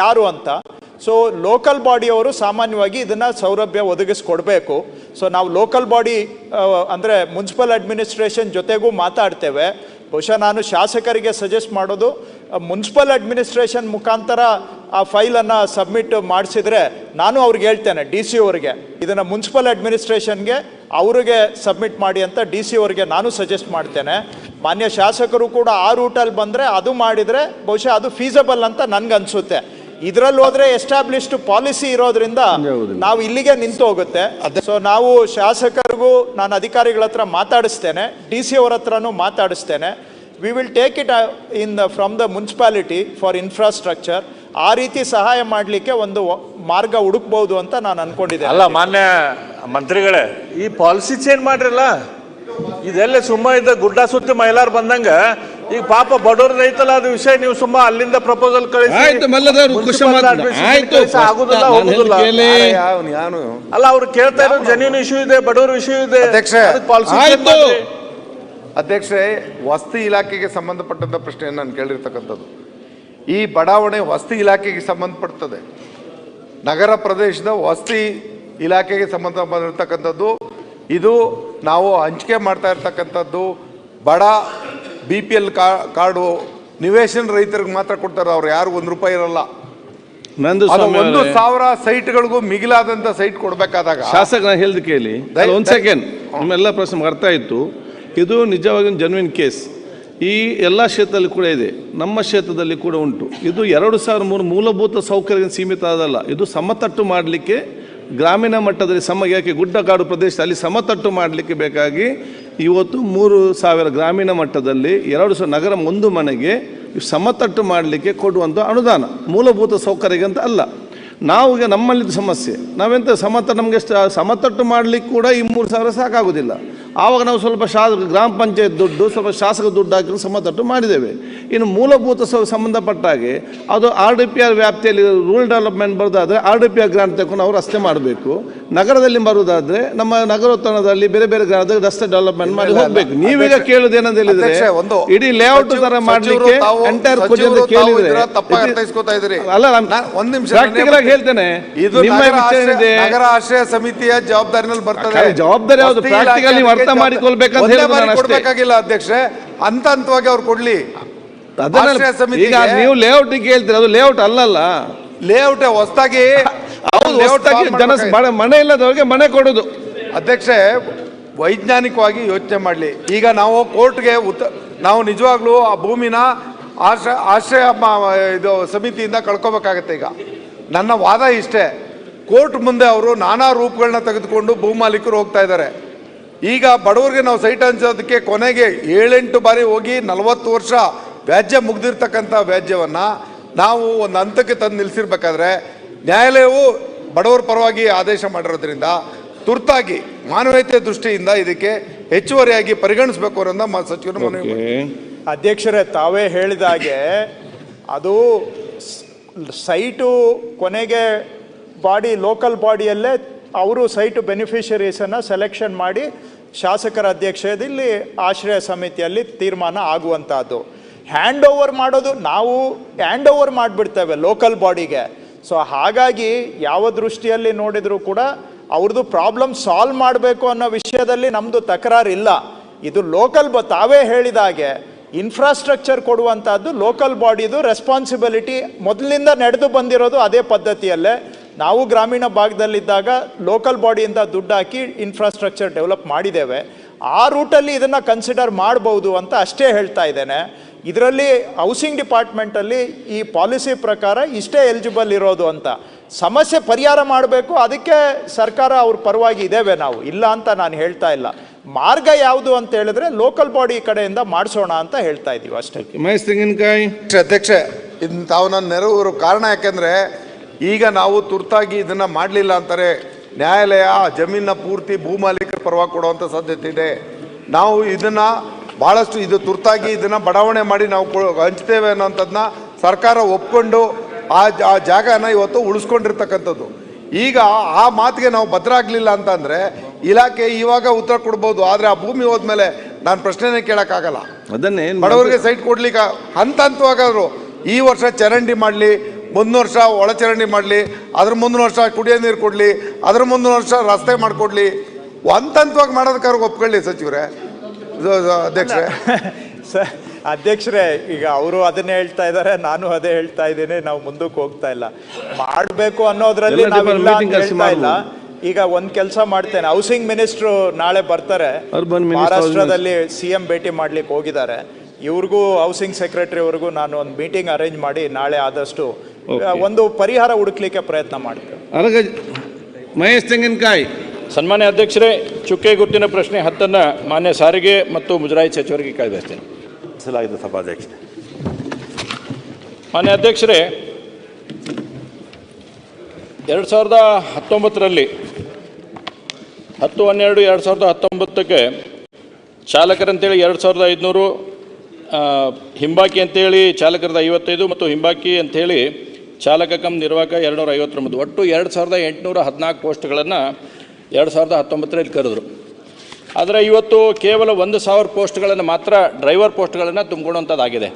ಯಾರು ಅಂತ. So local ಬಾಡಿಯವರು ಸಾಮಾನ್ಯವಾಗಿ ಇದನ್ನು ಸೌಲಭ್ಯ ಒದಗಿಸ್ಕೊಡ್ಬೇಕು. ಸೊ ನಾವು ಲೋಕಲ್ ಬಾಡಿ ಅಂದರೆ ಮುನ್ಸಿಪಲ್ ಅಡ್ಮಿನಿಸ್ಟ್ರೇಷನ್ ಜೊತೆಗೂ ಮಾತಾಡ್ತೇವೆ. ಬಹುಶಃ ನಾನು ಶಾಸಕರಿಗೆ ಸಜೆಸ್ಟ್ ಮಾಡೋದು ಮುನ್ಸಿಪಲ್ ಅಡ್ಮಿನಿಸ್ಟ್ರೇಷನ್ ಮುಖಾಂತರ ಆ ಫೈಲನ್ನು ಸಬ್ಮಿಟ್ ಮಾಡಿಸಿದ್ರೆ ನಾನು ಅವ್ರಿಗೆ ಹೇಳ್ತೇನೆ ಡಿ ಸಿ ಅವ್ರಿಗೆ. ಇದನ್ನು ಮುನ್ಸಿಪಲ್ ಅಡ್ಮಿನಿಸ್ಟ್ರೇಷನ್ಗೆ ಅವರಿಗೆ ಸಬ್ಮಿಟ್ ಮಾಡಿ ಅಂತ ಡಿ ಸಿ ಅವ್ರಿಗೆ ನಾನು ಸಜೆಸ್ಟ್ ಮಾಡ್ತೇನೆ. ಮಾನ್ಯ ಶಾಸಕರು ಕೂಡ ಆ ರೂಟಲ್ಲಿ ಬಂದರೆ ಅದು ಮಾಡಿದರೆ ಬಹುಶಃ ಅದು ಫೀಸಬಲ್ ಅಂತ ನನ್ಗನ್ಸುತ್ತೆ. ಇದರಲ್ಲಿ ಹೋದರೆ ಎಸ್ಟಾಬ್ಲಿಷ್ಡ್ ಪಾಲಿಸಿ ಇರೋದ್ರಿಂದ ನಾವು ಇಲ್ಲಿಗೆ ನಿಂತು ಹೋಗುತ್ತೆ. ಸೊ ನಾವು ಶಾಸಕರಿಗೂ ನಾನು ಅಧಿಕಾರಿಗಳ ಹತ್ರ ಮಾತಾಡಿಸ್ತೇನೆ ಡಿ ಸಿ ಅವ್ರ ಹತ್ರನೂ ಮಾತಾಡಿಸ್ತೇನೆ. We will take it in the from the municipality for infrastructure ಆ ರೀತಿ ಸಹಾಯ ಮಾಡಲಿಕ್ಕೆ ಒಂದು ಮಾರ್ಗ ಹುಡುಕ್ಬೋದು ಅಂತ ನಾನು ಅನ್ಕೊಂಡಿದ್ದೆ. ಅಲ್ಲ ಮಾನ್ಯ ಮಂತ್ರಿಗಳೇ ಈ ಪಾಲಿಸಿ ಚೇಂಜ್ ಮಾಡ್ರಲ್ಲ? ಇದೆಲ್ಲ ಸುಮ್ಮ ಇದ್ದ ಗುಡ್ಡ ಸುತ್ತಿ ಮೈಲಾರ್ ಬಂದಂಗ ಈಗ ಪಾಪ ಬಡವರು ರೈತಲ್ಲ ಅದು ವಿಷಯ ನೀವು ಸುಮ್ಮ ಅಲ್ಲಿಂದ ಪ್ರಪೋಸಲ್ ಕಳಿಸಿ. ಅಲ್ಲ ಅವ್ರು ಕೇಳ್ತಾ ಇರೋ ಜೆನ್ಯೂನ್ ಇಶ್ಯೂ ಇದೆ ಬಡವ್ರ ಇಶ್ಯೂ ಇದೆ. ಅಧ್ಯಕ್ಷೆ, ವಸ್ತಿ ಆಯ್ತು. ಅಧ್ಯಕ್ಷೆ ವಸತಿ ಇಲಾಖೆಗೆ ಸಂಬಂಧಪಟ್ಟಂತ ಪ್ರಶ್ನೆಯನ್ನು ನಾನು ಕೇಳಿರ್ತಕ್ಕಂಥದ್ದು. ಈ ಬಡಾವಣೆ ವಸ್ತಿ ಇಲಾಖೆಗೆ ಸಂಬಂಧಪಡ್ತದೆ. ನಗರ ಪ್ರದೇಶದ ವಸ್ತಿ ಇಲಾಖೆಗೆ ಸಂಬಂಧಪಟ್ಟಿರ್ತಕ್ಕಂಥದ್ದು ಇದು ನಾವು ಹಂಚಿಕೆ ಮಾಡ್ತಾ ಇರ್ತಕ್ಕಂಥದ್ದು ಬಡ ಬಿ ಪಿ ಎಲ್ ಕಾರ್ಡು ನಿವೇಶನ ರೈತರಿಗೆ ಮಾತ್ರ ಕೊಡ್ತಾರೆ ಅವ್ರು ಯಾರು ಒಂದು ರೂಪಾಯಿ ಇರಲ್ಲ. ಒಂದು ಸಾವಿರ ಸೈಟ್ಗಳಿಗೂ ಮಿಗಿಲಾದಂತ ಸೈಟ್ ಕೊಡಬೇಕಾದಾಗ. ಶಾಸಕ ನಾನು ಹೇಳ್ದು ಕೇಳಿ. ಒಂದು ಸೆಕೆಂಡ್ ನಿಮ್ಮೆಲ್ಲ ಪ್ರಶ್ನೆ ಅರ್ಥ ಇತ್ತು ಇದು ನಿಜವಾಗಿ ಜನ್ವಿನ್ ಕೇಸ್ ಈ ಎಲ್ಲ ಕ್ಷೇತ್ರದಲ್ಲಿ ಕೂಡ ಇದೆ. ನಮ್ಮ ಕ್ಷೇತ್ರದಲ್ಲಿ ಕೂಡ ಉಂಟು. ಇದು ಎರಡು ಸಾವಿರ ಮೂರು ಮೂಲಭೂತ ಸೌಕರ್ಯ ಸೀಮಿತ ಆದಲ್ಲ. ಇದು ಸಮತಟ್ಟು ಮಾಡಲಿಕ್ಕೆ ಗ್ರಾಮೀಣ ಮಟ್ಟದಲ್ಲಿ ಸಮ ಯಾಕೆ ಗುಡ್ಡಗಾಡು ಪ್ರದೇಶದಲ್ಲಿ ಸಮತಟ್ಟು ಮಾಡಲಿಕ್ಕೆ ಬೇಕಾಗಿ ಇವತ್ತು ಮೂರು ಸಾವಿರ ಗ್ರಾಮೀಣ ಮಟ್ಟದಲ್ಲಿ ಎರಡು ಸಾವಿರ ನಗರ ಒಂದು ಮನೆಗೆ ಸಮತಟ್ಟು ಮಾಡಲಿಕ್ಕೆ ಕೊಡುವಂಥ ಅನುದಾನ, ಮೂಲಭೂತ ಸೌಕರ್ಯಕ್ಕೆ ಅಂತ ಅಲ್ಲ. ನಾವು ಈಗ ನಮ್ಮಲ್ಲಿದ್ದು ಸಮಸ್ಯೆ, ನಾವೆಂತ ಸಮತ ನಮಗೆ ಸಮತಟ್ಟು ಮಾಡಲಿಕ್ಕೆ ಕೂಡ ಈ ಮೂರು ಸಾವಿರ ಸಾಕಾಗೋದಿಲ್ಲ. ಆವಾಗ ನಾವು ಸ್ವಲ್ಪ ಶಾ ಗ್ರಾಮ ಪಂಚಾಯತ್ ದುಡ್ಡು ಸ್ವಲ್ಪ ಶಾಸಕ ದುಡ್ಡು ಹಾಕಿ ಸಮತಟ್ಟು ಮಾಡಿದ್ದೇವೆ. ಇನ್ನು ಮೂಲಭೂತ ಸಂಬಂಧಪಟ್ಟಾಗೆ ಸಂಬಂಧಪಟ್ಟ ಹಾಗೆ ಅದು ಆರ್ ಡಿ ಪಿ ಆರ್ ವ್ಯಾಪ್ತಿಯಲ್ಲಿ ರೂರಲ್ ಡೆವಲಪ್ಮೆಂಟ್ ಬರೋದಾದರೆ R D P R grant ತಗೊಂಡು ನಾವು ರಸ್ತೆ ಮಾಡಬೇಕು. ನಗರದಲ್ಲಿ ಬರೋದಾದರೆ ನಮ್ಮ ನಗರೋತ್ಥಾನದಲ್ಲಿ ಬೇರೆ ಬೇರೆ ಗ್ರಾಮದಲ್ಲಿ ರಸ್ತೆ ಡೆವಲಪ್ಮೆಂಟ್ ಮಾಡಿ ಹೋಗಬೇಕು. ನೀವೀಗ ಅಧ್ಯಕ್ಷೆ- ಕೇಳುದು ಏನಂತ ಹೇಳಿದ್ರೆ ಇಡೀ ಲೇಔಟ್ ತರ ಮಾಡಲಿಕ್ಕೆ ಎಂಟೈರ್ ಕೇಳಿದ್ರೆ. ಅಲ್ಲ ಒಂದು ನಿಮಿಷ ಹೇಳ್ತೇನೆ. ಇದು ನಿಮ್ಮ ನಗರ ಆಶ್ರಯ- ನಗರ ಆಶ್ರಯ ಸಮಿತಿಯ ಜವಾಬ್ದಾರಿನಲ್ಲಿ ಬರ್ತದೆ. ಜವಾಬ್ದಾರಿ ಯಾವುದು? ಪ್ರಾಕ್ಟಿಕಲ್ ನೀವು ಅರ್ಥ ಅದಕ್ಕೆ ಮಾಡಿಕೊಳ್ಬೇಕಂತ. ಕೊಡ್ಬೇಕಾಗಿಲ್ಲ ಅಧ್ಯಕ್ಷೆ ಹಂತ ಹಂತವಾಗಿ ಅವ್ರು ಕೊಡ್ಲಿ. ಈಗ ನೀವು ಲೇಔಟ್ ಹೇಳ್ತೀರ ಅದು ಲೇಔಟ್ ಅಲ್ಲಲ್ಲ. ಲೇಔಟ್ ಹೊಸದಾಗಿ ಜನ ಮನೆ- ಇಲ್ಲದವ್ರಿಗೆ ಮನೆ ಕೊಡೋದು. ಅಧ್ಯಕ್ಷೆ ವೈಜ್ಞಾನಿಕವಾಗಿ ಯೋಚನೆ ಮಾಡಲಿ. ಈಗ ನಾವು ಕೋರ್ಟ್ಗೆ ಉತ್ತ ನಾವು ನಿಜವಾಗ್ಲೂ ಆ ಭೂಮಿನ ಆಶ್ರಯ ಆಶ್ರಯ ಇದು ಸಮಿತಿಯಿಂದ ಕಳ್ಕೊಬೇಕಾಗತ್ತೆ ಈಗ. ನನ್ನ ವಾದ ಇಷ್ಟೇ. ಕೋರ್ಟ್ ಮುಂದೆ ಅವರು ನಾನಾ ರೂಪಗಳನ್ನ ತೆಗೆದುಕೊಂಡು ಭೂಮಾಲೀಕರು ಹೋಗ್ತಾ ಇದ್ದಾರೆ. ಈಗ ಬಡವರಿಗೆ ನಾವು ಸೈಟ್ ಹಂಚೋದಕ್ಕೆ ಕೊನೆಗೆ ಏಳೆಂಟು ಬಾರಿ ಹೋಗಿ ನಲವತ್ತು ವರ್ಷ ವ್ಯಾಜ್ಯ ಮುಗ್ದಿರ್ತಕ್ಕಂಥ ವ್ಯಾಜ್ಯವನ್ನು ನಾವು ಒಂದು ಹಂತಕ್ಕೆ ತಂದು ನಿಲ್ಲಿಸಿರ್ಬೇಕಾದ್ರೆ ನ್ಯಾಯಾಲಯವು ಬಡವರ ಪರವಾಗಿ ಆದೇಶ ಮಾಡಿರೋದ್ರಿಂದ ತುರ್ತಾಗಿ ಮಾನವೀಯತೆ ದೃಷ್ಟಿಯಿಂದ ಇದಕ್ಕೆ ಹೆಚ್ಚುವರಿಯಾಗಿ ಪರಿಗಣಿಸಬೇಕು ಅನ್ನೋದನ್ನ ಮ- ಸಚಿವರು ಮನವಿ ಅಧ್ಯಕ್ಷರೇ ತಾವೇ ಹೇಳಿದ ಹಾಗೆ ಅದು ಸ್- ಸೈಟು ಕೊನೆಗೆ ಬಾಡಿ ಲೋಕಲ್ ಬಾಡಿಯಲ್ಲೇ ಅವರು ಸೈಟು ಬೆನಿಫಿಷರೀಸನ್ನು ಸೆಲೆಕ್ಷನ್ ಮಾಡಿ ಶಾಸಕರ ಅಧ್ಯಕ್ಷತೆಯಲ್ಲಿ ಆಶ್ರಯ ಸಮಿತಿಯಲ್ಲಿ ತೀರ್ಮಾನ ಆಗುವಂಥದ್ದು ಹ್ಯಾಂಡ್ ಓವರ್ ಮಾಡೋದು ನಾವು ಹ್ಯಾಂಡ್ ಓವರ್ ಮಾಡಿಬಿಡ್ತೇವೆ ಲೋಕಲ್ ಬಾಡಿಗೆ ಸೊ ಹಾಗಾಗಿ ಯಾವ ದೃಷ್ಟಿಯಲ್ಲಿ ನೋಡಿದರೂ ಕೂಡ ಅವ್ರದ್ದು ಪ್ರಾಬ್ಲಮ್ ಸಾಲ್ವ್ ಮಾಡಬೇಕು ಅನ್ನೋ ವಿಷಯದಲ್ಲಿ ನಮ್ಮದು ತಕರಾರಿಲ್ಲ. ಇದು ಲೋಕಲ್ ಬ ತಾವೇ ಹೇಳಿದ ಹಾಗೆ ಇನ್ಫ್ರಾಸ್ಟ್ರಕ್ಚರ್ ಕೊಡುವಂಥದ್ದು ಲೋಕಲ್ ಬಾಡಿದು ರೆಸ್ಪಾನ್ಸಿಬಿಲಿಟಿ ಮೊದಲಿಂದ ನಡೆದು ಬಂದಿರೋದು ಅದೇ ಪದ್ಧತಿಯಲ್ಲೇ. ನಾವು ಗ್ರಾಮೀಣ ಭಾಗದಲ್ಲಿದ್ದಾಗ ಲೋಕಲ್ ಬಾಡಿಯಿಂದ ದುಡ್ಡು ಹಾಕಿ ಇನ್ಫ್ರಾಸ್ಟ್ರಕ್ಚರ್ ಡೆವಲಪ್ ಮಾಡಿದ್ದೇವೆ. ಆ ರೂಟಲ್ಲಿ ಇದನ್ನು ಕನ್ಸಿಡರ್ ಮಾಡ್ಬೋದು ಅಂತ ಅಷ್ಟೇ ಹೇಳ್ತಾ ಇದ್ದೇನೆ. ಇದರಲ್ಲಿ ಹೌಸಿಂಗ್ ಡಿಪಾರ್ಟ್ಮೆಂಟಲ್ಲಿ ಈ ಪಾಲಿಸಿ ಪ್ರಕಾರ ಇಷ್ಟೇ ಎಲಿಜಿಬಲ್ ಇರೋದು ಅಂತ. ಸಮಸ್ಯೆ ಪರಿಹಾರ ಮಾಡಬೇಕು ಅದಕ್ಕೆ ಸರ್ಕಾರ ಅವ್ರ ಪರವಾಗಿ ಇದ್ದೇವೆ ನಾವು. ಇಲ್ಲ ಅಂತ ನಾನು ಹೇಳ್ತಾ ಇಲ್ಲ. ಮಾರ್ಗ ಯಾವುದು ಅಂತ ಹೇಳಿದ್ರೆ ಲೋಕಲ್ ಬಾಡಿ ಕಡೆಯಿಂದ ಮಾಡಿಸೋಣ ಅಂತ ಹೇಳ್ತಾ ಇದ್ದೀವಿ ಅಷ್ಟೇ. ಮಹೇಶ್ ತೆಂಗಿನಕಾಯಿ. ಅಧ್ಯಕ್ಷ ಇನ್ನು ತಾವು ನನ್ನ ನೆರವು ಕಾರಣ ಯಾಕೆಂದ್ರೆ ಈಗ ನಾವು ತುರ್ತಾಗಿ ಇದನ್ನು ಮಾಡಲಿಲ್ಲ ಅಂತಾರೆ ನ್ಯಾಯಾಲಯ ಆ ಜಮೀನ ಪೂರ್ತಿ ಭೂಮಾಲೀಕರ ಪರವಾಗಿ ಕೊಡುವಂಥ ಸಾಧ್ಯತೆ ಇದೆ. ನಾವು ಇದನ್ನು ಭಾಳಷ್ಟು ಇದು ತುರ್ತಾಗಿ ಇದನ್ನು ಬಡಾವಣೆ ಮಾಡಿ ನಾವು ಹಂಚ್ತೇವೆ ಅನ್ನೋಂಥದ್ದನ್ನ ಸರ್ಕಾರ ಒಪ್ಕೊಂಡು ಆ ಜ- ಆ ಜಾಗನ ಇವತ್ತು ಉಳಿಸ್ಕೊಂಡಿರ್ತಕ್ಕಂಥದ್ದು. ಈಗ ಆ ಮಾತಿಗೆ ನಾವು ಭದ್ರಾಗ್ಲಿಲ್ಲ ಅಂತಂದರೆ ಇಲಾಖೆ ಇವಾಗ ಉತ್ತರ ಕೊಡ್ಬೋದು ಆದರೆ ಆ ಭೂಮಿ ಹೋದ್ಮೇಲೆ ನಾನು ಪ್ರಶ್ನೆನೇ ಕೇಳೋಕ್ಕಾಗಲ್ಲ. ಅದನ್ನೇ ಬಡವರಿಗೆ ಸೈಟ್ ಕೊಡ್ಲಿಕ್ಕೆ ಹಂತ ಹಂತವಾಗಾದ್ರು ಈ ವರ್ಷ ಚರಂಡಿ ಮಾಡಲಿ ಮುಂದಿನ ವರ್ಷ ಒಳಚರಂಡಿ ಮಾಡಲಿ ಅದ್ರ ಮುಂದಿನ ವರ್ಷ ಕುಡಿಯೋ ನೀರು ಕೊಡಲಿ ಅದ್ರ ಮುಂದಿನ ವರ್ಷ ರಸ್ತೆ ಮಾಡಿಕೊಡ್ಲಿ. ಹಂತ ಹಂತವಾಗಿ ಮಾಡೋದಕ್ಕಾದ್ರೆ ಒಪ್ಕೊಳ್ಳಿ ಸಚಿವರೇ. ಅಧ್ಯಕ್ಷರೇ. ಸರ್ ಅಧ್ಯಕ್ಷರೇ ಈಗ ಅವರು ಅದನ್ನೇ ಹೇಳ್ತಾ ಇದ್ದಾರೆ ನಾನು ಅದೇ ಹೇಳ್ತಾ ಇದ್ದೀನಿ ನಾವು ಮುಂದಕ್ಕೆ ಹೋಗ್ತಾ ಇಲ್ಲ. ಮಾಡಬೇಕು ಅನ್ನೋದ್ರಲ್ಲಿ ನಾವಿಲ್ಲ ಹೇಳ್ತಾ ಇಲ್ಲ. ಈಗ ಒಂದ್ ಕೆಲಸ ಮಾಡ್ತೇನೆ. ಹೌಸಿಂಗ್ ಮಿನಿಸ್ಟ್ರು ನಾಳೆ ಬರ್ತಾರೆ. ಮಹಾರಾಷ್ಟ್ರದಲ್ಲಿ ಸಿ ಎಂ ಭೇಟಿ ಮಾಡ್ಲಿಕ್ಕೆ ಹೋಗಿದ್ದಾರೆ. ಇವ್ರಿಗೂ ಹೌಸಿಂಗ್ ಸೆಕ್ರೆಟರಿ ಅವ್ರಿಗೂ ನಾನು ಒಂದು ಮೀಟಿಂಗ್ ಅರೇಂಜ್ ಮಾಡಿ ನಾಳೆ ಆದಷ್ಟು. ಒಂದು ಪರಿಹಾರ ಹುಡುಕ್ಲಿಕ್ಕೆ ಪ್ರಯತ್ನ ಮಾಡ್ತೇವೆ. ಅರಗ ಮಹೇಶ್ ತೆಂಗಿನಕಾಯಿ. ಸನ್ಮಾನ್ಯ ಅಧ್ಯಕ್ಷರೇ ಚುಕ್ಕೆ ಗುರುತಿನ ಪ್ರಶ್ನೆ ಹತ್ತನ್ನು ಮಾನ್ಯ ಸಾರಿಗೆ ಮತ್ತು ಮುಜರಾಯಿ ಸಚಿವರಿಗೆ ಕಾಯ್ದಿರ್ತೇನೆ ಸಲಾಗಿದೆ ಸಭಾಧ್ಯಕ್ಷ ಮಾನ್ಯ ಅಧ್ಯಕ್ಷರೇ ಎರಡು ಸಾವಿರದ ಹತ್ತೊಂಬತ್ತರಲ್ಲಿ ಹತ್ತು ಹನ್ನೆರಡು ಎರಡು ಸಾವಿರದ ಹತ್ತೊಂಬತ್ತಕ್ಕೆ ಚಾಲಕರಂತೇಳಿ ಎರಡು ಸಾವಿರದ ಐದುನೂರು ಹಿಂಬಾಕಿ ಅಂತೇಳಿ ಚಾಲಕರದ ಐವತ್ತೈದು ಮತ್ತು ಹಿಂಬಾಕಿ ಅಂಥೇಳಿ ಚಾಲಕ ಕಮ್ ನಿರ್ವಾಹಕ ಎರಡುನೂರ ಐವತ್ತೊಂಬತ್ತು ಒಟ್ಟು ಎರಡು ಸಾವಿರದ ಎಂಟುನೂರ ಹದಿನಾಲ್ಕು ಪೋಸ್ಟ್ಗಳನ್ನು ಎರಡು ಸಾವಿರದ ಹತ್ತೊಂಬತ್ತರಲ್ಲಿ ಕರೆದ್ರು. ಆದರೆ ಇವತ್ತು ಕೇವಲ ಒಂದು ಸಾವಿರ ಪೋಸ್ಟ್ಗಳನ್ನು ಮಾತ್ರ ಡ್ರೈವರ್ ಪೋಸ್ಟ್ಗಳನ್ನು ತುಂಬಿಕೊಳ್ಳುವಂಥದ್ದಾಗಿದೆ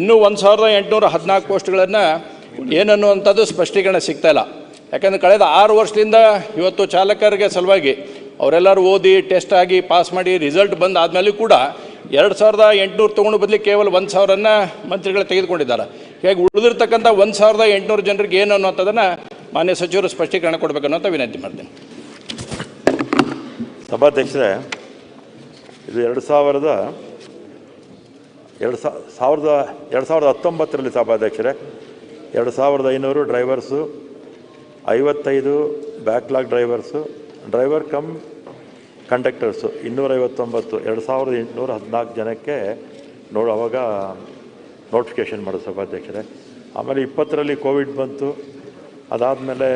ಇನ್ನೂ ಒಂದು ಸಾವಿರದ ಎಂಟುನೂರ ಹದಿನಾಲ್ಕು ಪೋಸ್ಟ್ಗಳನ್ನು ಏನನ್ನುವಂಥದ್ದು ಸ್ಪಷ್ಟೀಕರಣ ಸಿಗ್ತಾಯಿಲ್ಲ ಯಾಕಂದರೆ ಕಳೆದ ಆರು ವರ್ಷದಿಂದ ಇವತ್ತು ಚಾಲಕರಿಗೆ ಸಲುವಾಗಿ ಅವರೆಲ್ಲರೂ ಓದಿ, ಟೆಸ್ಟ್ ಆಗಿ ಪಾಸ್ ಮಾಡಿ, ರಿಸಲ್ಟ್ ಬಂದು ಆದಮೇಲೂ ಕೂಡ ಎರಡು ಸಾವಿರದ ಎಂಟುನೂರು ತೊಗೊಂಡು ಬದಲಿ ಕೇವಲ ಒಂದು ಸಾವಿರನ ಮಂತ್ರಿಗಳು ತೆಗೆದುಕೊಂಡಿದ್ದಾರೆ. ಹೇಗೆ ಉಳಿದಿರ್ತಕ್ಕಂಥ ಒಂದು ಸಾವಿರದ ಎಂಟುನೂರು ಜನರಿಗೆ ಏನು ಅನ್ನುವಂಥದ್ದನ್ನು ಮಾನ್ಯ ಸಚಿವರು ಸ್ಪಷ್ಟೀಕರಣ ಕೊಡಬೇಕು ಅನ್ನೋಂಥ ವಿನಂತಿ ಮಾಡ್ತೀನಿ. ಸಭಾಧ್ಯಕ್ಷರೇ, ಇದು ಎರಡು ಸಾವಿರದ ಎರಡು ಸಾವಿರದ ಎರಡು ಸಾವಿರದ ಹತ್ತೊಂಬತ್ತರಲ್ಲಿ ಸಭಾಧ್ಯಕ್ಷರೇ, ಎರಡು ಸಾವಿರದ ಐನೂರು ಡ್ರೈವರ್ಸು ಐವತ್ತೈದು backlog drivers driver cum conductors. ಇನ್ನೂರೈವತ್ತೊಂಬತ್ತು, ಎರಡು ಸಾವಿರದ ಎಂಟುನೂರ ಹದಿನಾಲ್ಕು ಜನಕ್ಕೆ ನೋಡು, ಅವಾಗ ನೋಟಿಫಿಕೇಷನ್ ಮಾಡೋ ಸಭಾಧ್ಯಕ್ಷರೇ. ಆಮೇಲೆ ಇಪ್ಪತ್ತರಲ್ಲಿ ಕೋವಿಡ್ ಬಂತು. ಅದಾದಮೇಲೆ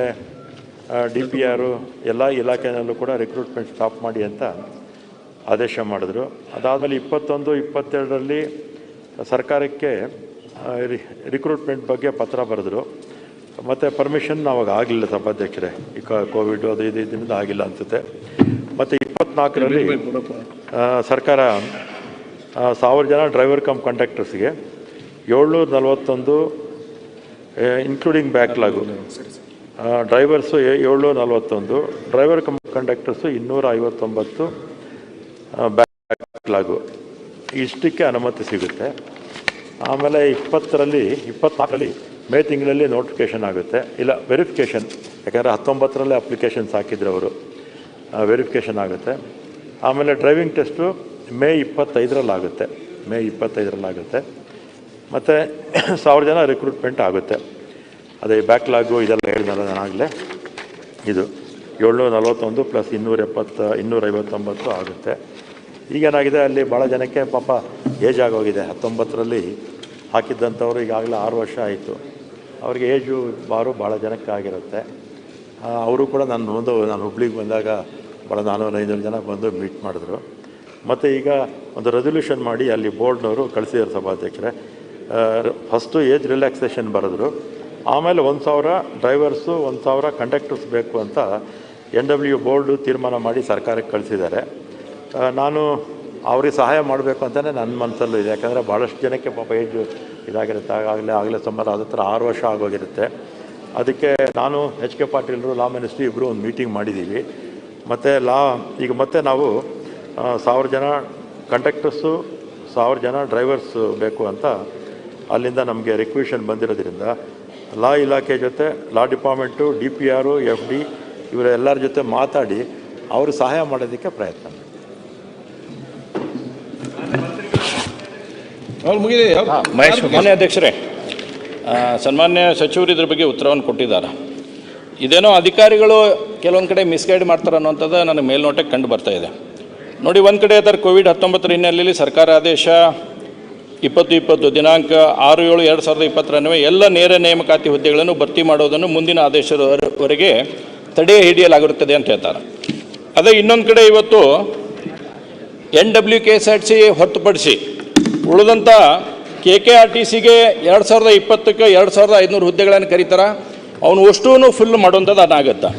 ಡಿ ಪಿ ಆರು, ಎಲ್ಲ ಇಲಾಖೆಯಲ್ಲೂ ಕೂಡ ರಿಕ್ರೂಟ್ಮೆಂಟ್ ಸ್ಟಾಪ್ ಮಾಡಿ ಅಂತ ಆದೇಶ ಮಾಡಿದ್ರು. ಅದಾದಮೇಲೆ ಇಪ್ಪತ್ತೊಂದು, ಇಪ್ಪತ್ತೆರಡರಲ್ಲಿ ಸರ್ಕಾರಕ್ಕೆ ರಿಕ್ರೂಟ್ಮೆಂಟ್ ಬಗ್ಗೆ ಪತ್ರ ಬರೆದ್ರು. ಮತ್ತು ಪರ್ಮಿಷನ್ ಅವಾಗ ಆಗಲಿಲ್ಲ ಸಭಾಧ್ಯಕ್ಷರೇ. ಈ ಕೋವಿಡ್ ಅದು ಇದು ಇದರಿಂದ ಆಗಿಲ್ಲ ಅನಿಸುತ್ತೆ. ಮತ್ತು ಇಪ್ಪತ್ನಾಲ್ಕರಲ್ಲಿ ಸರ್ಕಾರ ಸಾವಿರ ಜನ ಡ್ರೈವರ್ ಕಮ್ ಕಂಡಕ್ಟರ್ಸ್ಗೆ ಏಳ್ನೂರ ನಲವತ್ತೊಂದು ಇನ್ಕ್ಲೂಡಿಂಗ್ ಬ್ಯಾಕ್ಲಾಗು ಡ್ರೈವರ್ಸು ಏಳ್ನೂರ ನಲವತ್ತೊಂದು ಡ್ರೈವರ್ ಕಮ್ ಕಂಡಕ್ಟರ್ಸು ಇನ್ನೂರ ಐವತ್ತೊಂಬತ್ತು ಬ್ಯಾಕ್ಲಾಗು ಇಷ್ಟಕ್ಕೆ ಅನುಮತಿ ಸಿಗುತ್ತೆ. ಆಮೇಲೆ ಇಪ್ಪತ್ತರಲ್ಲಿ ಇಪ್ಪತ್ನಾಲ್ಕರಲ್ಲಿ ಮೇ ತಿಂಗಳಲ್ಲಿ ನೋಟಿಫಿಕೇಷನ್ ಆಗುತ್ತೆ. ಇಲ್ಲ ವೆರಿಫಿಕೇಷನ್ ಯಾಕಂದರೆ ಹತ್ತೊಂಬತ್ತರಲ್ಲೇ ಅಪ್ಲಿಕೇಶನ್ಸ್ ಹಾಕಿದ್ರು ಅವರು. ವೆರಿಫಿಕೇಷನ್ ಆಗುತ್ತೆ. ಆಮೇಲೆ ಡ್ರೈವಿಂಗ್ ಟೆಸ್ಟು ಮೇ ಇಪ್ಪತ್ತೈದರಲ್ಲಾಗುತ್ತೆ ಮೇ ಇಪ್ಪತ್ತೈದರಲ್ಲಾಗುತ್ತೆ ಮತ್ತು ಸಾವಿರ ಜನ ರಿಕ್ರೂಟ್ಮೆಂಟ್ ಆಗುತ್ತೆ. ಅದೇ ಬ್ಯಾಕ್ಲಾಗು ಇದೆಲ್ಲ ಹೇಳಿದ್ನಲ್ಲ ನಾನಾಗಲೇ ಇದು ಏಳ್ನೂರ ನಲವತ್ತೊಂದು ಪ್ಲಸ್ ಇನ್ನೂರ ಎಪ್ಪತ್ತು ಇನ್ನೂರೈವತ್ತೊಂಬತ್ತು ಆಗುತ್ತೆ. ಈಗೇನಾಗಿದೆ ಅಲ್ಲಿ ಭಾಳ ಜನಕ್ಕೆ ಪಾಪ ಏಜ್ ಆಗೋಗಿದೆ. ಹತ್ತೊಂಬತ್ತರಲ್ಲಿ ಹಾಕಿದ್ದಂಥವ್ರು ಈಗಾಗಲೇ ಆರು ವರ್ಷ ಆಯಿತು. ಅವ್ರಿಗೆ ಏಜು ಬಾರು ಭಾಳ ಜನಕ್ಕೆ ಆಗಿರುತ್ತೆ. ಅವರು ಕೂಡ ನಾನು ಒಂದು ನಾನು ಹುಬ್ಳಿಗೆ ಬಂದಾಗ ಭಾಳ ನಾನ್ನೂರು ಐನೂರು ಜನ ಬಂದು ಮೀಟ್ ಮಾಡಿದ್ರು. ಮತ್ತು ಈಗ ಒಂದು ರೆಸೊಲ್ಯೂಷನ್ ಮಾಡಿ ಅಲ್ಲಿ ಬೋರ್ಡ್ನವರು ಕಳಿಸಿದ್ರು ಸಭಾಧ್ಯಕ್ಷರೇ. ಫಸ್ಟು ಏಜ್ ರಿಲ್ಯಾಕ್ಸೇಷನ್ ಬರೆದ್ರು. ಆಮೇಲೆ ಒಂದು ಸಾವಿರ ಡ್ರೈವರ್ಸು ಒಂದು ಸಾವಿರ ಕಂಡಕ್ಟರ್ಸ್ ಬೇಕು ಅಂತ ಎನ್ ಡಬ್ಲ್ಯೂ ಬೋರ್ಡು ತೀರ್ಮಾನ ಮಾಡಿ ಸರ್ಕಾರಕ್ಕೆ ಕಳಿಸಿದ್ದಾರೆ. ನಾನು ಅವ್ರಿಗೆ ಸಹಾಯ ಮಾಡಬೇಕು ಅಂತಲೇ ನನ್ನ ಮನಸ್ಸಲ್ಲೂ ಇದೆ. ಯಾಕಂದರೆ ಭಾಳಷ್ಟು ಜನಕ್ಕೆ ಪಾಪ ಏಜು ಇದಾಗಿರುತ್ತೆ. ಆಗಲೇ ಆಗಲೇ ಸುಮಾರು ಅದ ಹತ್ರ ಆರು ವರ್ಷ ಆಗೋಗಿರುತ್ತೆ. ಅದಕ್ಕೆ ನಾನು ಎಚ್ ಕೆ ಪಾಟೀಲರು ಲಾ ಮಿನಿಸ್ಟ್ರಿ ಇಬ್ಬರು ಒಂದು ಮೀಟಿಂಗ್ ಮಾಡಿದ್ದೀವಿ ಮತ್ತು ಲಾ ಈಗ ಮತ್ತೆ ನಾವು ಸಾವಿರ ಜನ ಕಂಡಕ್ಟರ್ಸು ಸಾವಿರ ಜನ ಡ್ರೈವರ್ಸ್ ಬೇಕು ಅಂತ ಅಲ್ಲಿಂದ ನಮಗೆ ರಿಕ್ವಿಷನ್ ಬಂದಿರೋದ್ರಿಂದ ಲಾ ಇಲಾಖೆ ಜೊತೆ law department D P R F D ಇವರ ಎಲ್ಲರ ಜೊತೆ ಮಾತಾಡಿ ಅವರು ಸಹಾಯ ಮಾಡೋದಕ್ಕೆ ಪ್ರಯತ್ನ. ಮಹೇಶ್ ಮಾನ್ಯ ಅಧ್ಯಕ್ಷರೇ. ಸನ್ಮಾನ್ಯ ಸಚಿವರು ಇದ್ರ ಬಗ್ಗೆ ಉತ್ತರವನ್ನು ಕೊಟ್ಟಿದ್ದಾರೆ. ಇದೇನೋ ಅಧಿಕಾರಿಗಳು ಕೆಲವೊಂದು ಕಡೆ ಮಿಸ್ಗೈಡ್ ಮಾಡ್ತಾರೆ ಅನ್ನೋಂಥದ್ದು ನನಗೆ ಮೇಲ್ನೋಟಕ್ಕೆ ಕಂಡು ಬರ್ತಾ ಇದೆ. ನೋಡಿ, ಒಂದು ಕಡೆ ಅದರ ಕೋವಿಡ್ ಹತ್ತೊಂಬತ್ತರ ಹಿನ್ನೆಲೆಯಲ್ಲಿ ಸರ್ಕಾರ ಆದೇಶ ಇಪ್ಪತ್ತು ಇಪ್ಪತ್ತು ದಿನಾಂಕ ಆರು ಏಳು ಎರಡು ಸಾವಿರದ ಇಪ್ಪತ್ತರನ್ನು ಎಲ್ಲ ನೇರ ನೇಮಕಾತಿ ಹುದ್ದೆಗಳನ್ನು ಭರ್ತಿ ಮಾಡೋದನ್ನು ಮುಂದಿನ ಆದೇಶದವರೆಗೆ ತಡೆ ಹಿಡಿಯಲಾಗಿರುತ್ತದೆ ಅಂತ ಹೇಳ್ತಾರೆ. ಅದೇ ಇನ್ನೊಂದು ಕಡೆ ಇವತ್ತು N W K S R C ಹೊರತುಪಡಿಸಿ ಉಳಿದಂಥ ಕೆ ಕೆ ಆರ್ ಟಿ ಸಿಗೆ ಎರಡು ಸಾವಿರದ ಇಪ್ಪತ್ತಕ್ಕೆ ಎರಡು ಸಾವಿರದ ಐದುನೂರು ಹುದ್ದೆಗಳನ್ನು ಕರೀತಾರೆ. ಅವನು ಅಷ್ಟೂ ಫುಲ್ ಮಾಡುವಂಥದ್ದು ಅದಾಗುತ್ತೆ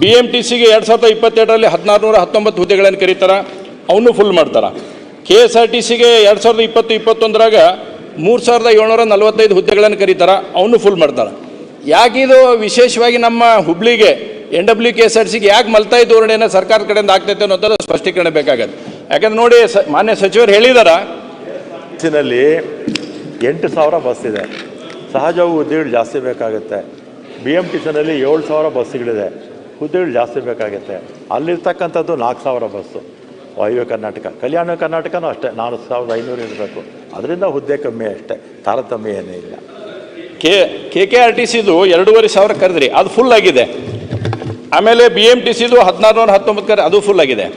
ಬಿ ಎಂ ಟಿ ಸಿಗೆ ಎರಡು ಸಾವಿರದ ಇಪ್ಪತ್ತೆರಡರಲ್ಲಿ ಹದಿನಾರು ನೂರ ಹತ್ತೊಂಬತ್ತು ಹುದ್ದೆಗಳನ್ನು ಕರೀತಾರೆ. ಅವನು ಫುಲ್ ಮಾಡ್ತಾರೆ. ಕೆ ಎಸ್ ಆರ್ ಟಿ ಸಿಗೆ ಎರಡು ಸಾವಿರದ ಇಪ್ಪತ್ತು, ಇಪ್ಪತ್ತೊಂದರಾಗ ಮೂರು ಸಾವಿರದ ಏಳ್ನೂರ ನಲವತ್ತೈದು ಹುದ್ದೆಗಳನ್ನು ಕರೀತಾರೆ. ಅವನು ಫುಲ್ ಮಾಡ್ತಾರೆ. ಯಾಕಿದು ವಿಶೇಷವಾಗಿ ನಮ್ಮ ಹುಬ್ಳಿಗೆ, N W K S R ಸಿಗೆ ಯಾಕೆ ಮಲ್ತಾಯಿ ಧೋರಣೆಯನ್ನು ಸರ್ಕಾರದ ಕಡೆಯಿಂದ ಆಗ್ತೈತೆ ಅನ್ನೋದರ ಸ್ಪಷ್ಟೀಕರಣ ಬೇಕಾಗತ್ತೆ. ಯಾಕಂದ್ರೆ ನೋಡಿ ಸ, ಮಾನ್ಯ ಸಚಿವರು ಹೇಳಿದಾರ ಬಸ್ಸಿನಲ್ಲಿ ಎಂಟು ಸಾವಿರ ಬಸ್ ಇದೆ. ಸಹಜವಾಗಿ ಹುದ್ದೆಗಳು ಜಾಸ್ತಿ ಬೇಕಾಗುತ್ತೆ. ಬಿ ಎಂ ಟಿ ಸಿನಲ್ಲಿ ಏಳು ಸಾವಿರ ಬಸ್ಸುಗಳಿದೆ. ಹುದ್ದೆಗಳು ಜಾಸ್ತಿ ಬೇಕಾಗುತ್ತೆ. ಅಲ್ಲಿರ್ತಕ್ಕಂಥದ್ದು ನಾಲ್ಕು ಸಾವಿರ ಬಸ್ಸು. ವಾಯುವ್ಯ ಕರ್ನಾಟಕ ಕಲ್ಯಾಣ ಕರ್ನಾಟಕನೂ ಅಷ್ಟೇ, ನಾಲ್ಕು ಸಾವಿರದ ಐನೂರು ಇರಬೇಕು. ಅದರಿಂದ ಹುದ್ದೆ ಕಮ್ಮಿ ಅಷ್ಟೇ, ತಾರತಮ್ಯ ಏನೇ ಇಲ್ಲ. K K K R T ಸಿದು ಎರಡೂವರೆ ಸಾವಿರ ಕರೆದ್ರಿ, ಅದು ಫುಲ್ ಆಗಿದೆ. ಆಮೇಲೆ ಬಿ ಎಂ ಟಿ ಸಿದು ಹದಿನಾರು ನೂರ ಹತ್ತೊಂಬತ್ತು ಕರೆ, ಅದು ಫುಲ್ ಆಗಿದೆ.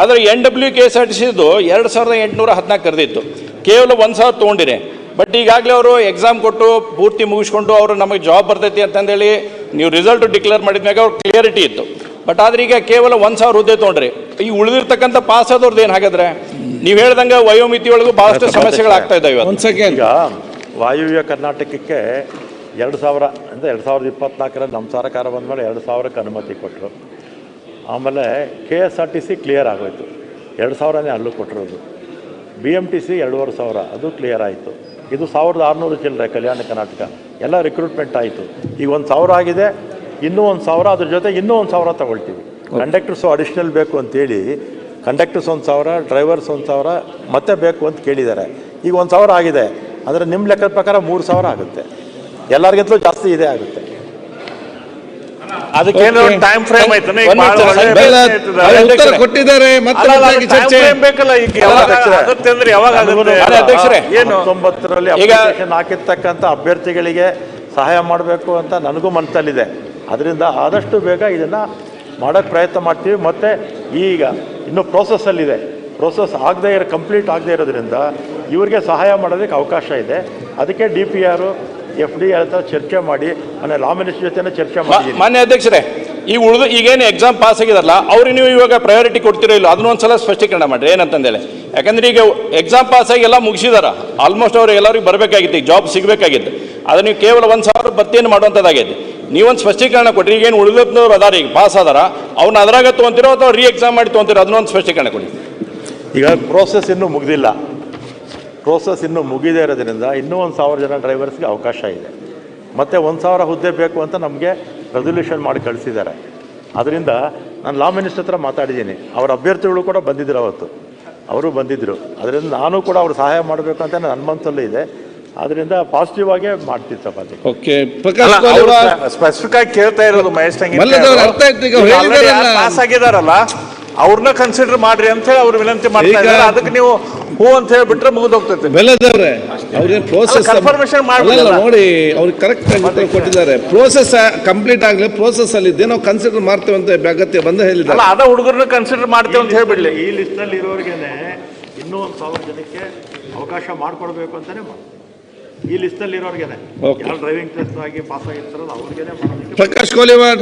ಆದರೆ N W K S R T ಸಿದು ಎರಡು ಸಾವಿರದ ಎಂಟುನೂರ ಹದಿನಾಲ್ಕು ಕರೆದಿತ್ತು. ಕೇವಲ ಒಂದು ಸಾವಿರ ತೊಗೊಂಡಿರಿ ಬಟ್ ಈಗಾಗಲೇ ಅವರು ಎಕ್ಸಾಮ್ ಕೊಟ್ಟು ಪೂರ್ತಿ ಮುಗಿಸ್ಕೊಂಡು ಅವರು ನಮಗೆ ಜಾಬ್ ಬರ್ತೈತಿ ಅಂತಂದೇಳಿ ನೀವು ರಿಸಲ್ಟ್ ಡಿಕ್ಲೇರ್ ಮಾಡಿದ್ಮ್ಯಾಗ ಅವ್ರು ಕ್ಲಿಯರಿಟಿ ಇತ್ತು. ಬಟ್ ಆದ್ರೆ ಈಗ ಕೇವಲ ಒಂದು ಸಾವಿರ ಹುದ್ದೆ ತೊಗೊಂಡ್ರಿ. ಈ ಉಳಿದಿರ್ತಕ್ಕಂಥ ಪಾಸ್ ಆದವ್ರದ್ದು ಏನು ಹಾಗಾದ್ರೆ? ನೀವು ಹೇಳ್ದಂಗೆ ವಯೋಮಿತಿ ಒಳಗೂ ಭಾಳಷ್ಟು ಸಮಸ್ಯೆಗಳಾಗ್ತಾ ಇದ್ದಾವೆ ಇವತ್ತು. ಒಂದು ಸೆಕೆಂಡ್ ಈಗ ವಾಯುವ್ಯ ಕರ್ನಾಟಕಕ್ಕೆ ಎರಡು ಸಾವಿರ ಅಂದರೆ ಎರಡು ಸಾವಿರದ ಇಪ್ಪತ್ನಾಲ್ಕರ ನಮ್ಮ ಸರ್ಕಾರ ಬಂದಮೇಲೆ ಎರಡು ಸಾವಿರಕ್ಕೆ ಅನುಮತಿ ಕೊಟ್ಟರು ಆಮೇಲೆ K S R T C clear ಆಗೋಯ್ತು ಎರಡು ಸಾವಿರನೇ ಅಲ್ಲೂ ಕೊಟ್ಟಿರೋದು. ಬಿ ಎಂ ಟಿ ಸಿ ಎರಡೂವರೆ ಸಾವಿರ ಅದು ಕ್ಲಿಯರ್ ಆಯಿತು. ಇದು ಸಾವಿರದ ಆರುನೂರು ಚಿಲ್ಲರೆ ಕಲ್ಯಾಣ ಕರ್ನಾಟಕ. ಎಲ್ಲ ರಿಕ್ರೂಟ್ಮೆಂಟ್ ಆಯಿತು. ಈಗ ಒಂದು ಸಾವಿರ ಆಗಿದೆ ಇನ್ನೂ ಒಂದು ಸಾವಿರ ಅದ್ರ ಜೊತೆ ಇನ್ನೂ ಒಂದು ಸಾವಿರ ತಗೊಳ್ತೀವಿ. ಕಂಡಕ್ಟರ್ಸು ಅಡಿಷ್ನಲ್ ಬೇಕು ಅಂತೇಳಿ ಕಂಡಕ್ಟರ್ಸ್ ಒಂದು ಸಾವಿರ ಡ್ರೈವರ್ಸ್ ಒಂದು ಸಾವಿರ ಮತ್ತೆ ಬೇಕು ಅಂತ ಕೇಳಿದ್ದಾರೆ. ಈಗ ಒಂದು ಸಾವಿರ ಆಗಿದೆ ಅಂದರೆ ನಿಮ್ಮ ಲೆಕ್ಕದ ಪ್ರಕಾರ ಮೂರು ಸಾವಿರ ಆಗುತ್ತೆ. ಎಲ್ಲರಿಗಿಂತಲೂ ಜಾಸ್ತಿ ಇದೆ ಆಗುತ್ತೆ. ಅದಕ್ಕೇನೋ. ಟೈಮ್ ಫ್ರೇಮ್ ಈಗ ಒಳ್ಳೆ ಐತದ. ಅವ್ರು ಉತ್ತರ ಕೊಟ್ಟಿದ್ದಾರೆ ಮತ್ತೆ ಅಲ್ಲ, ಅಲ್ಲ, time ಚರ್ಚೆ frame ಬೇಕಲ್ಲ ಈಗ ಯಾವಾಗ ಅಧ್ಯಕ್ಷರೇ. ಆಗುತ್ತೆ ಅಂದ್ರೆ ಯಾವಾಗ ಆಗುತ್ತೆ? ಅಲ್ಲ, ಅಧ್ಯಕ್ಷರೇ. ಏನು? ಹತ್ತೊಂಬತ್ತರಲ್ಲಿ ಈಗ- ಅಪ್ಲಿಕೇಶನ್ ಹಾಕಿರ್ತಕ್ಕಂಥ ಅಭ್ಯರ್ಥಿಗಳಿಗೆ ಸಹಾಯ ಮಾಡಬೇಕು ಅಂತ ನನಗೂ ಮನಸ್ಸಲ್ಲಿದೆ. ಅದರಿಂದ ಆದಷ್ಟು ಬೇಗ ಇದನ್ನು ಮಾಡೋಕ್ಕೆ ಪ್ರಯತ್ನ ಮಾಡ್ತೀವಿ. ಮತ್ತು ಈಗ ಇನ್ನೂ ಪ್ರೋಸೆಸ್ಸಲ್ಲಿದೆ ಪ್ರೋಸೆಸ್ ಆಗದೇ ಇರೋ ಕಂಪ್ಲೀಟ್ ಆಗದೇ ಇರೋದ್ರಿಂದ ಇವರಿಗೆ ಸಹಾಯ ಮಾಡೋದಕ್ಕೆ ಅವಕಾಶ ಇದೆ. ಅದಕ್ಕೆ D P R F D ಹತ್ರ ಚರ್ಚೆ ಮಾಡಿ ಆಮೇಲೆ ಲಾ ಮಿನಿಸ್ಟರ್ ಜೊತೆ ಚರ್ಚೆ ಮಾಡಿ ಮಾನ್ಯ ಅಧ್ಯಕ್ಷರೇ ಈ ಉಳಿದು ಈಗೇನು ಎಕ್ಸಾಮ್ ಪಾಸ್ ಆಗಿದಾರಲ್ಲ ಅವ್ರಿಗೆ ನೀವು ಇವಾಗ ಪ್ರಯಾರಿಟಿ ಕೊಡ್ತಿರೋ ಇಲ್ಲ ಅದನ್ನ ಒಂದ್ಸಲ ಸ್ಪಷ್ಟೀಕರಣ ಮಾಡಿರಿ ಏನಂತಂದೇಳಿ ಯಾಕಂದ್ರೆ ಈಗ ಎಕ್ಸಾಮ್ ಪಾಸ್ ಆಗಿ ಎಲ್ಲ ಮುಗಿಸಿದಾರ ಆಲ್ಮೋಸ್ಟ್ ಅವ್ರು ಎಲ್ಲರಿಗೂ ಬರಬೇಕಾಗಿತ್ತು ಈಗ ಜಾಬ್ ಸಿಗಬೇಕಾಗಿತ್ತು. ಅದು ನೀವು ಕೇವಲ ಒಂದು ಸಾವಿರ ಭರ್ತಿಯನ್ನು ಮಾಡುವಂಥದ್ದಾಗೈತೆ ನೀವೊಂದು ಸ್ಪಷ್ಟೀಕರಣ ಕೊಟ್ರಿ ಈಗೇನು ಉಳಿದವ್ರು ಅದಾರ ಈಗ ಪಾಸ್ ಆದಾರ ಅವ್ನ ಅದ್ರಾಗ ತೊಗೊಂತಿರೋ ಅಥವಾ ರೀ ಎಕ್ಸಾಮ್ ಮಾಡಿ ತೊಗೊಂತಿರೋ ಅದನ್ನೊಂದು ಸ್ಪಷ್ಟೀಕರಣ ಕೊಡಿ. ಈಗ ಪ್ರೋಸೆಸ್ ಇನ್ನೂ ಮುಗಿದಿಲ್ಲ. ಪ್ರೋಸೆಸ್ ಇನ್ನೂ ಮುಗಿದೇ ಇರೋದ್ರಿಂದ ಇನ್ನೂ ಒಂದು ಸಾವಿರ ಜನ ಡ್ರೈವರ್ಸ್ಗೆ ಅವಕಾಶ ಇದೆ. ಮತ್ತು ಒಂದು ಸಾವಿರ ಹುದ್ದೆ ಬೇಕು ಅಂತ ನಮಗೆ ರೆಸೊಲ್ಯೂಷನ್ ಮಾಡಿ ಕಳಿಸಿದ್ದಾರೆ. ಅದರಿಂದ ನಾನು ಲಾ ಮಿನಿಸ್ಟರ್ ಹತ್ರ ಮಾತಾಡಿದ್ದೀನಿ. ಅವರ ಅಭ್ಯರ್ಥಿಗಳು ಕೂಡ ಬಂದಿದ್ದರು ಅವತ್ತು. ಅವರು ಬಂದಿದ್ದರು ಅದರಿಂದ ನಾನು ಕೂಡ ಅವ್ರು ಸಹಾಯ ಮಾಡಬೇಕು ಅಂತ ನನ್ನ ಮನಸ್ಸಲ್ಲೂ ಇದೆ. ಅದರಿಂದ ಪಾಸಿಟಿವ್ ಆಗೇ ಮಾಡ್ತಿತ್ತು ಓಕೆ ಪ್ರಕಾಶ್ ಸ್ಪೆಸಿಫಿಕ್ ಆಗಿ ಕೇಳ್ತಾ ಇರೋದು ಮಹೇಶ್ ಮಲ್ಲದವ್ರು ಅರ್ಥ ಆಯ್ತು, ಈಗ ಹೇಳಿದಾರಲ್ಲ. ಪಾಸ್ ಆಗಿದಾರಲ್ಲ? ಅವ್ರನ್ನ ಕನ್ಸಿಡರ್ ಮಾಡ್ರಿ ಅಂತ ಹೇಳಿ ಅವ್ರು ವಿನಂತಿ ಮಾಡ್ತಾರೆ ಅದಕ್ಕೆ ನೀವು ಹೂ ಅಂತ ಹೇಳ್ಬಿಟ್ರೆ ಮುಗಿದೋಗ್ತೈತೆ ಬೆಲ್ಲದವ್ರೆ ಅವ್ರೇನು ಪ್ರೋಸೆಸ್ ಕನ್ಫರ್ಮೇಷನ್ ಮಾಡಲ್ಲ ಮಾಡ್ಬಿಡಲ್ಲ. ನೋಡಿ ಅವ್ರಿಗೆ ಕರೆಕ್ಟ್ ಆಗಿ ಉತ್ತರ ಕೊಟ್ಟಿದ್ದಾರೆ. ಪ್ರೋಸೆಸ್ ಕಂಪ್ಲೀಟ್ ಆಗಲಿ ಪ್ರೋಸೆಸ್ ಅಲ್ಲಿ ಇದೇನೋ ಕನ್ಸಿಡರ್ ಮಾಡ್ತೇವೆ ಅಂತ ಅಗತ್ಯ ಬಂದ ಅಲ್ಲ ಹೇಳಿದ್ದಾರೆ ಅದ ಹುಡುಗರನ್ನ ಕನ್ಸಿಡರ್ ಮಾಡ್ತೇವೆ ಅಂತ ಹೇಳ್ಬಿಡ್ಲಿ. ಈ ಲಿಸ್ಟ್ನಲ್ಲಿ ಇರೋರಿಗೇನೆ ಇನ್ನೂ ಒಂದು ಸಾವಿರ ಜನಕ್ಕೆ ಅವಕಾಶ ಮಾಡ್ಕೊಡ್ಬೇಕು ಅಂತಾನೆ ಈ ಲಿಸ್ಟ್ನಲ್ಲಿ ಇರೋರಿಗೆನೆ ಯಾರು ಡ್ರೈವಿಂಗ್ ಟೆಸ್ಟ್ ಆಗಿ ಪಾಸ್ ಆಗಿರ್ತಾರಲ್ಲ ಅವ್ರಿಗೇನೆ ಪ್ರಕಾಶ್ ಕೋಲಿವಾಡ್.